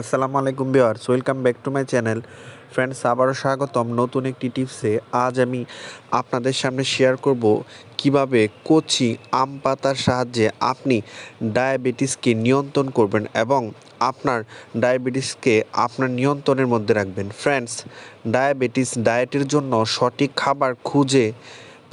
আসসালামু আলাইকুম viewers, welcome back to my channel. Friends, আবারও স্বাগতম নতুন একটি টিপসে। আজ আমি আপনাদের সামনে শেয়ার করব কীভাবে কচি আম পাতার সাহায্যে আপনি ডায়াবেটিসকে নিয়ন্ত্রণ করবেন এবং আপনার ডায়াবেটিসকে আপনার নিয়ন্ত্রণের মধ্যে রাখবেন। ফ্রেন্ডস, ডায়াবেটিস ডায়েটের জন্য সঠিক খাবার খুঁজে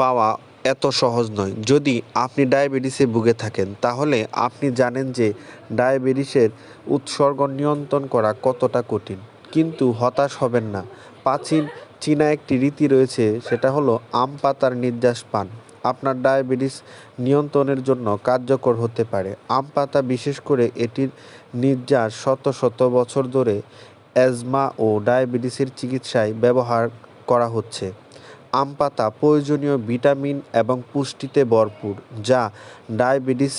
পাওয়া এত সহজ নয়। যদি আপনি ডায়াবেটিসে ভুগে থাকেন, তাহলে আপনি জানেন যে ডায়াবেটিসের উৎসর্গ নিয়ন্ত্রণ করা কতটা কঠিন। কিন্তু হতাশ হবেন না। প্রাচীন চীনা একটি রীতি রয়েছে, সেটা হলো আম পাতার নির্যাস পান। আপনার ডায়াবেটিস নিয়ন্ত্রণের জন্য কার্যকর হতে পারে। আম পাতা বিশেষ করে এটির নির্যাস শত শত বছর ধরে অ্যাজমা ও ডায়াবেটিসের চিকিৎসায় ব্যবহার করা হচ্ছে। আম পাতা প্রয়োজনীয় ভিটামিন এবং পুষ্টিতে ভরপুর, যা ডায়াবেটিস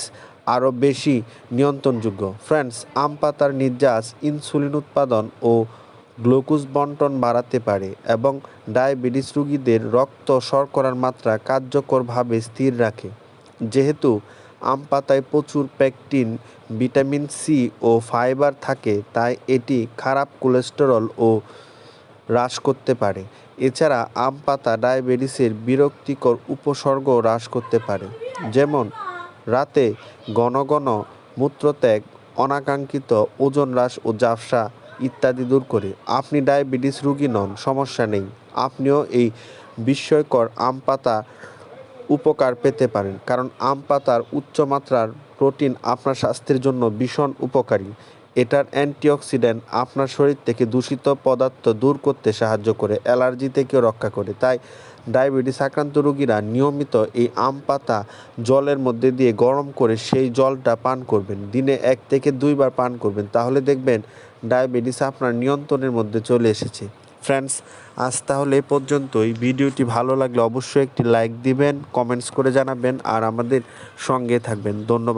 আরও বেশি নিয়ন্ত্রণযোগ্য। ফ্রেন্ডস, আম পাতার নির্যাস ইনসুলিন উৎপাদন ও গ্লুকোজ বন্টন বাড়াতে পারে এবং ডায়াবেটিস রোগীদের রক্ত শর্করার মাত্রা কার্যকরভাবে স্থির রাখে। যেহেতু আম পাতায় প্রচুর পেকটিন ভিটামিন সি ও ফাইবার থাকে, তাই এটি খারাপ কোলেস্টেরল ও হ্রাস করতে পারে। এছাড়া আম পাতা ডায়াবেটিসের বিরক্তিকর উপসর্গ হ্রাস করতে পারে। যেমন, রাতে ঘন ঘন মূত্রত্যাগ, অনাকাঙ্ক্ষিত ওজন হ্রাস ও ঝাপসা ইত্যাদি দূর করে। আপনি ডায়াবেটিস রোগী নন, সমস্যা নেই। আপনিও এই বিস্ময়কর আম পাতা উপকার পেতে পারেন। কারণ আম পাতার উচ্চমাত্রার প্রোটিন আপনার স্বাস্থ্যের জন্য ভীষণ উপকারী। এটার অ্যান্টিঅক্সিডেন্ট আপনার শরীর থেকে দূষিত পদার্থ দূর করতে সাহায্য করে অ্যালার্জি থেকেও রক্ষা করে। তাই ডায়াবেটিস আক্রান্ত রোগীরা নিয়মিত এই আম পাতা জলের মধ্যে দিয়ে গরম করে সেই জলটা পান করবেন। দিনে এক থেকে দুইবার পান করবেন। তাহলে দেখবেন ডায়াবেটিস আপনার নিয়ন্ত্রণের মধ্যে চলে এসেছে। ফ্রেন্ডস, আজ তাহলে এ পর্যন্তই। ভিডিওটি ভালো লাগলে অবশ্যই একটি লাইক দিবেন, কমেন্টস করে জানাবেন, আর আমাদের সঙ্গে থাকবেন। ধন্যবাদ।